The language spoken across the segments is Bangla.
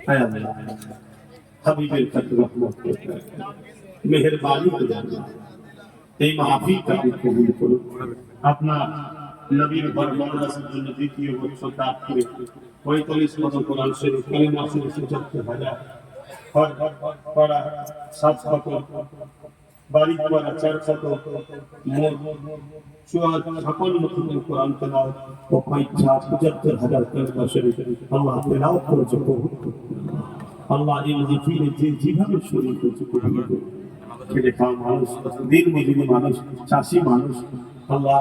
হায় আল্লাহ হাবিবের কাছে রহমত মেহেরবানি এই মাহফিলটা আপনি কবুল করুন আপনার নবীর বরমানাসের জন্য দ্বিতীয় বছর দাঁত করে পঁয়তাল্লিশ মত কোরআন শরীফ কালিমা শরীফ পঁচাত্তর হাজার হর হর করা সাত শত বাড়ি করা চার শত মোট চুয়াত্তর ছাপান্ন থেকে কোরআন তেলাওয়াত ও পঁয়ষা পঁচাত্তর হাজার কালিমা শরীফ আল্লাহ তেলাওয়াত করেছে মজুরি মানুষ, চাষি মানুষ আল্লাহ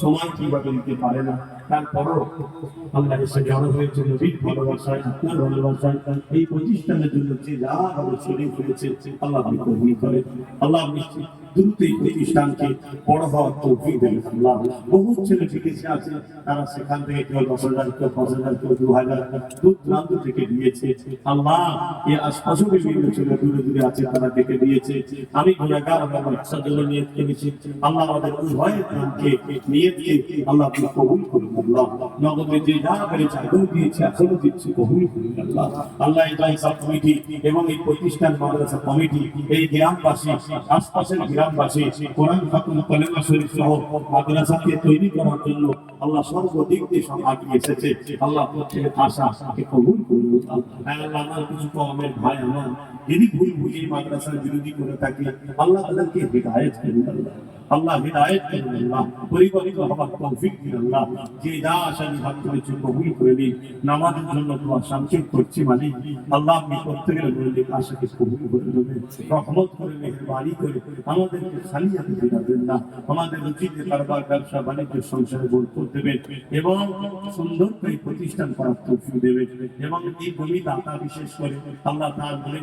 সময় কীভাবে দিতে পারে না, তারপরও আল্লাহ এসে জড়ো হয়েছে নবীর ভালোবাসায়, আপনার ভালোবাসায়, এই প্রতিষ্ঠানের জন্য যে যা শরীর হয়েছে আল্লাহ আপনি কবুল আল্লাহ আপনি এই প্রতিষ্ঠানকে বড় হওয়ার তৌফিক দেন আল্লাহ। বহু ছেলে বিদেশে আছে, তারা সেখান থেকে কেউ দশ হাজার, কেউ পাঁচ হাজার, কেউ দু হাজার দূর দূরান্ত থেকে দিয়েছে আল্লাহ এই আশপাশে বিভিন্ন ছেলে দূরে দূরে আছে, তারা ডেকে দিয়েছে। আমি গুণাগার, আমার বাচ্চার জন্য নিয়ে করেছি। আল্লাহ আমাদের উভয়ের নামকে নিয়ে দিয়ে আল্লাহ আপনি কবুল করুন, আল্লাহ। নগদে যে যা পেরেছে আগেও দিয়েছে, এখনও দিচ্ছি, কবুল করুন, আল্লাহ। আল্লাহ এই জলসা কমিটি এবং এই প্রতিষ্ঠান মাদ্রাসা কমিটি, এই গ্রামবাসী, আশপাশের গ্রামবাসী, কোরআন খাতুন কলেমা শরীফ সহ মাদ্রাসাকে তৈরি করার জন্য আল্লাহ সর্বদিক দিয়ে আগিয়ে এসেছে। আল্লাহ প্রত্যেকের আশা কবুল করুন। হ্যাঁ আল্লাহ, কিছু কমের ভাই, আমার যদি ভুল ভুলি মাদ্রাসার বিরোধী করে থাকি, আল্লাহ তাদেরকে হৃদায়ত করুন আল্লাহ। আল্লাহ হৃদায়ত করুন আল্লাহ। পরিবারিত হবার তৌফিক দিন আল্লাহ। যে যা আশা নিভাগ করেছে কবুল করে দিন নামাজের জন্য তোমার সংক্ষেপ করছি মালিক আল্লাহ আপনি প্রত্যেকের মৌলিক আশাকে কবুল করে দেবেন রহমত করে, মেহরবানি করে আমাদেরকে খালি হাতে ফেরাবেন না। আমাদের রুচিতে কারবার, ব্যবসা, বাণিজ্য, সংসারে বরকত দেবেন এবং সুন্দর করে প্রতিষ্ঠান করার তৌফিক দেবেন। এবং এই ভূমি দাতা বিশেষ করে আল্লাহ তার মনে